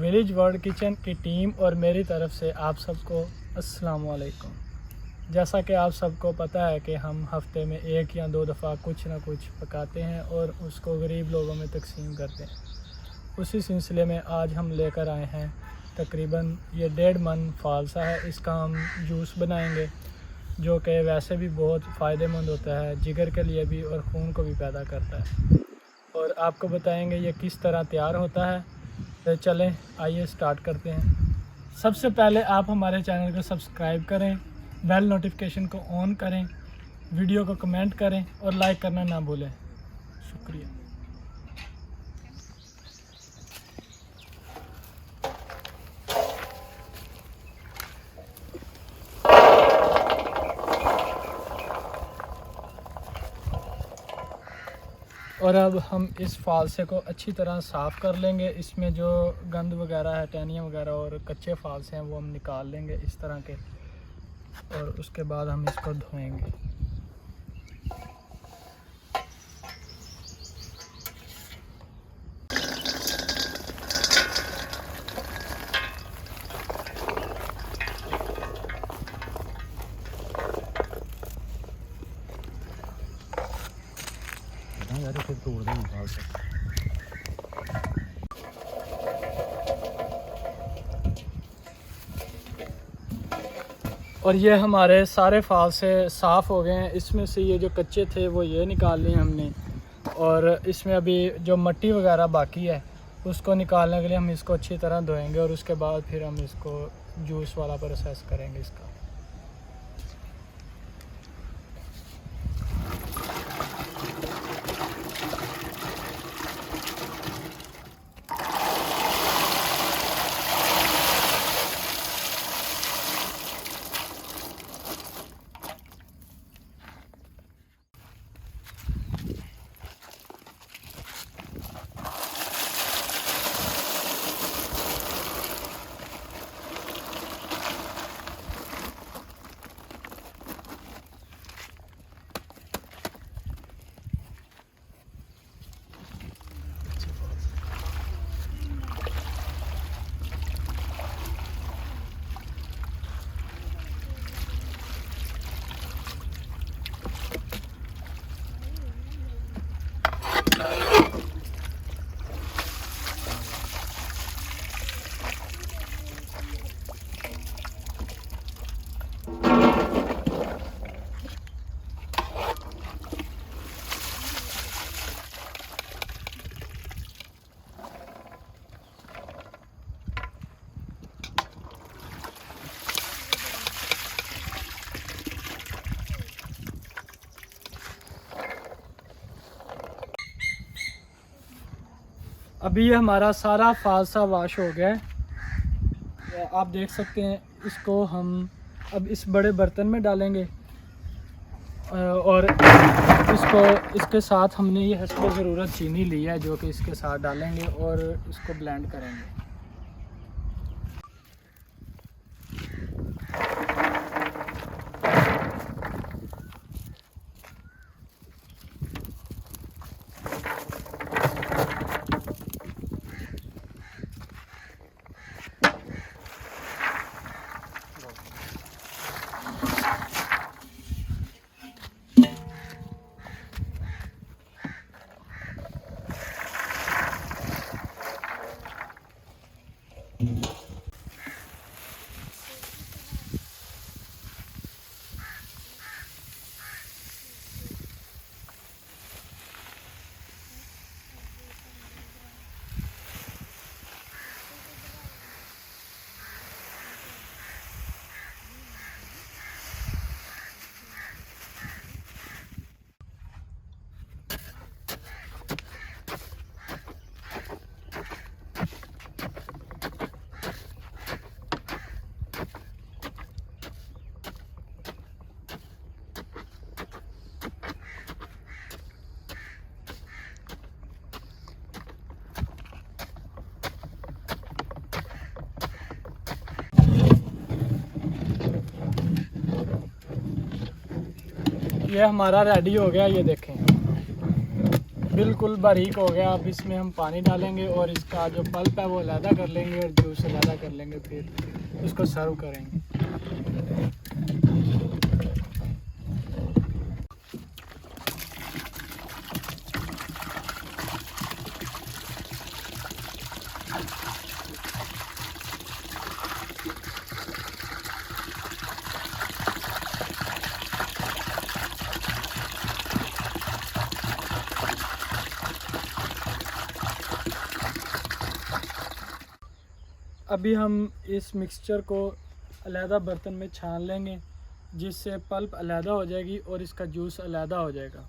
Village world kitchen کی team اور میری طرف سے آپ سب کو السلام علیکم۔ جیسا کہ آپ سب کو پتہ ہے کہ ہم ہفتے میں ایک یا دو دفعہ کچھ نہ کچھ پکاتے ہیں اور اس کو غریب لوگوں میں تقسیم کرتے ہیں۔ اسی سلسلے میں آج ہم لے کر آئے ہیں۔ تقریباً یہ ڈیڑھ من فالسہ ہے۔ اس کا ہم جوس بنائیں گے، جو کہ ویسے بھی بہت فائدہ مند ہوتا ہے، جگر کے لیے بھی اور خون کو بھی پیدا کرتا ہے۔ اور آپ کو بتائیں گے یہ کس طرح تیار ہوتا ہے۔ تو چلیں، آئیے سٹارٹ کرتے ہیں۔ سب سے پہلے آپ ہمارے چینل کو سبسکرائب کریں بیل نوٹیفیکیشن کو آن کریں ویڈیو کو کمنٹ کریں اور لائک کرنا نہ بھولیں۔ شکریہ۔ اور اب ہم اس فالسے کو اچھی طرح صاف کر لیں گے۔ اس میں جو گند وغیرہ ہے ٹینیاں وغیرہ اور کچے فالسے ہیں، وہ ہم نکال لیں گے اس طرح کے اور اس کے بعد ہم اس کو دھوئیں گے۔ આવશે اور یہ ہمارے سارے فال سے صاف ہو گئے ہیں۔ اس میں سے یہ جو کچے تھے وہ یہ نکال لیے ہم نے۔ اور اس میں ابھی جو مٹی وغیرہ باقی ہے، اس کو نکالنے کے لیے ہم اس کو اچھی طرح دھوئیں گے اور اس کے بعد پھر ہم اس کو جوس والا پروسیس کریں گے اس کا۔ ابھی یہ ہمارا سارا فالسہ واش ہو گیا ہے۔ آپ دیکھ سکتے ہیں اس کو ہم اب اس بڑے برتن میں ڈالیں گے۔ اور اس کو اس کے ساتھ ہم نے یہ حسب ضرورت چینی لی ہے جو کہ اس کے ساتھ ڈالیں گے اور اس کو بلینڈ کریں گے۔ یہ ہمارا ریڈی ہو گیا، یہ دیکھیں۔ بالکل باریک ہو گیا۔ اب اس میں ہم پانی ڈالیں گے اور اس کا جو پلپ ہے وہ علیحدہ کر لیں گے اور جوس علیحدہ کر لیں گے، پھر اس کو سرو کریں گے۔ ابھی ہم اس مکسچر کو علیحدہ برتن میں چھان لیں گے، جس سے پلپ علیحدہ ہو جائے گی اور اس کا جوس علیحدہ ہو جائے گا۔